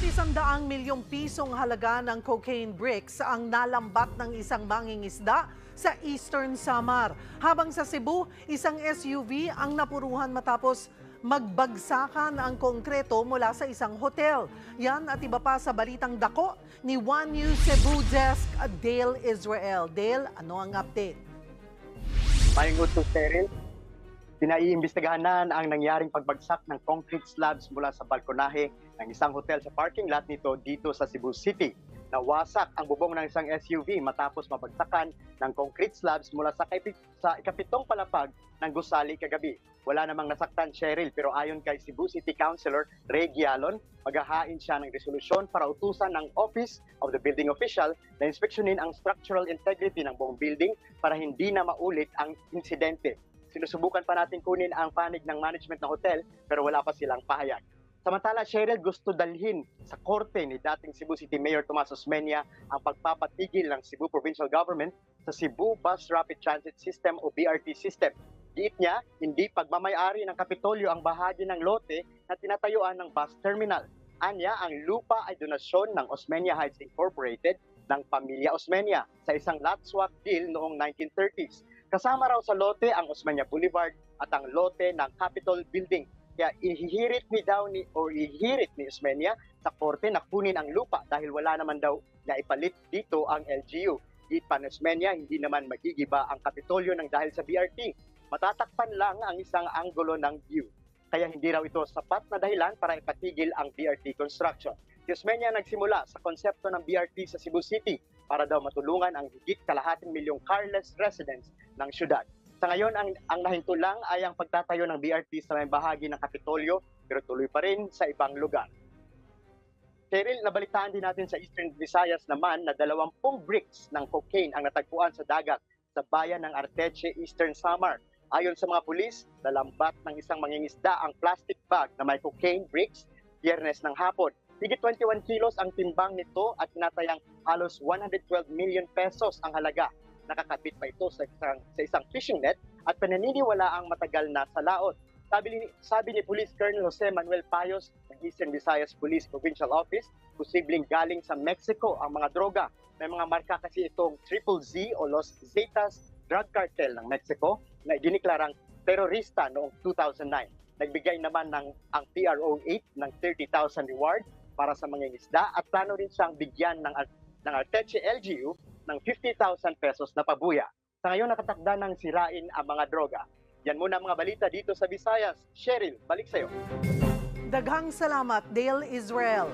Mahigit isang daang milyong pisong halaga ng cocaine bricks ang nalambat ng isang mangingisda sa Eastern Samar. Habang sa Cebu, isang SUV ang napuruhan matapos magbagsakan ang konkreto mula sa isang hotel. Yan at iba pa sa balitang dako ni One News Cebu Desk Dale Israel. Dale, ano ang update? Mayong utos, Cheryl. Pinaiimbestigahan na ang nangyaring pagbagsak ng concrete slabs mula sa balkonahe ng isang hotel sa parking lot nito dito sa Cebu City. Nawasak ang bubong ng isang SUV matapos mabagsakan ng concrete slabs mula sa, kaipi- sa ikapitong palapag ng gusali kagabi. Wala namang nasaktan, Cheryl, pero ayon kay Cebu City Councilor Ray Gialon, maghahain siya ng resolusyon para utusan ng Office of the Building Official na inspeksyonin ang structural integrity ng buong building para hindi na maulit ang insidente. Sinusubukan pa natin kunin ang panig ng management ng hotel pero wala pa silang pahayag. Samantala, Cheryl gusto dalhin sa korte ni dating Cebu City Mayor Tomas Osmeña ang pagpapatigil ng Cebu Provincial Government sa Cebu Bus Rapid Transit System o BRT system. Diit niya, hindi pagmamayari ng Kapitolyo ang bahagi ng lote na tinatayuan ng bus terminal. Anya, ang lupa ay donasyon ng Osmeña Heights Incorporated ng pamilya Osmeña sa isang lot swap deal noong 1930s. Kasama raw sa lote ang Osmeña Boulevard at ang lote ng Capitol Building. Kaya ihihirit ni daw ni o ihihirit ni Osmeña sa korte na kunin ang lupa dahil wala naman daw na ipalit dito ang LGU. Di pa ni Osmeña, hindi naman magigiba ang Kapitolyo ng dahil sa BRT. Matatakpan lang ang isang anggulo ng view. Kaya hindi raw ito sapat na dahilan para ipatigil ang BRT construction. Si Osmeña nagsimula sa konsepto ng BRT sa Cebu City para daw matulungan ang higit kalahating milyong carless residents ng syudad. Sa ngayon, ang, ang nahinto lang ay ang pagtatayo ng BRT sa may bahagi ng Kapitolyo pero tuloy pa rin sa ibang lugar. Cheryl, nabalitaan din natin sa Eastern Visayas naman na 20 bricks ng cocaine ang natagpuan sa dagat sa bayan ng Arteche, Eastern Samar. Ayon sa mga pulis, nalambat ng isang mangingisda ang plastic bag na may cocaine bricks biyernes ng hapon. Higit 21 kilos ang timbang nito at tinatayang halos 112 million pesos ang halaga. Nakakabit pa ito sa isang, sa isang fishing net at pananiniwala ang matagal na sa laot. Sabi ni, sabi ni Police Colonel Jose Manuel Payos ng Eastern Visayas Police Provincial Office, posibleng galing sa Mexico ang mga droga. May mga marka kasi itong Triple Z o Los Zetas Drug Cartel ng Mexico na diniklarang terorista noong 2009. Nagbigay naman ng ang PRO 8 ng 30,000 reward para sa mga isda at plano rin siyang bigyan ng, ng Arteche LGU ng 50,000 pesos na pabuya. Sa ngayon nakatakda ng sirain ang mga droga. Yan muna ang mga balita dito sa Visayas. Cheryl, balik sa'yo. Daghang salamat, Dale Israel.